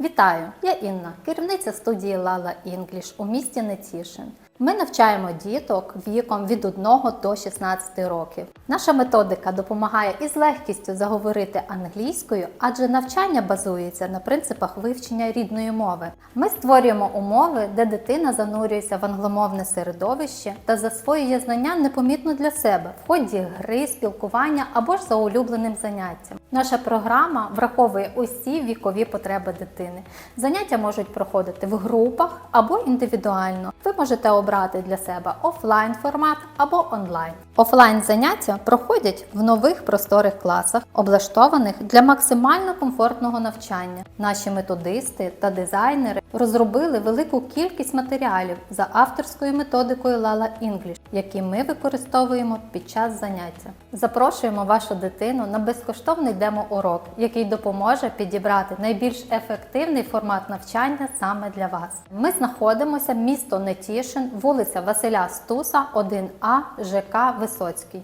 Вітаю! Я Інна, керівниця студії Лала Інгліш у місті Нетішин. Ми навчаємо діток віком від 1 до 16 років. Наша методика допомагає із легкістю заговорити англійською, адже навчання базується на принципах вивчення рідної мови. Ми створюємо умови, де дитина занурюється в англомовне середовище та засвоює знання непомітно для себе в ході гри, спілкування або ж за улюбленим заняттям. Наша програма враховує усі вікові потреби дитини. Заняття можуть проходити в групах або індивідуально. Ви можете обрати для себе офлайн формат або онлайн. Офлайн заняття проходять в нових просторих класах, облаштованих для максимально комфортного навчання. Наші методисти та дизайнери розробили велику кількість матеріалів за авторською методикою Lala English, які ми використовуємо під час заняття. Запрошуємо вашу дитину на безкоштовний демо-урок, який допоможе підібрати найбільш ефективний формат навчання саме для вас. Ми знаходимося місто Нетішин, вулиця Василя Стуса, 1А, ЖК Висоцький.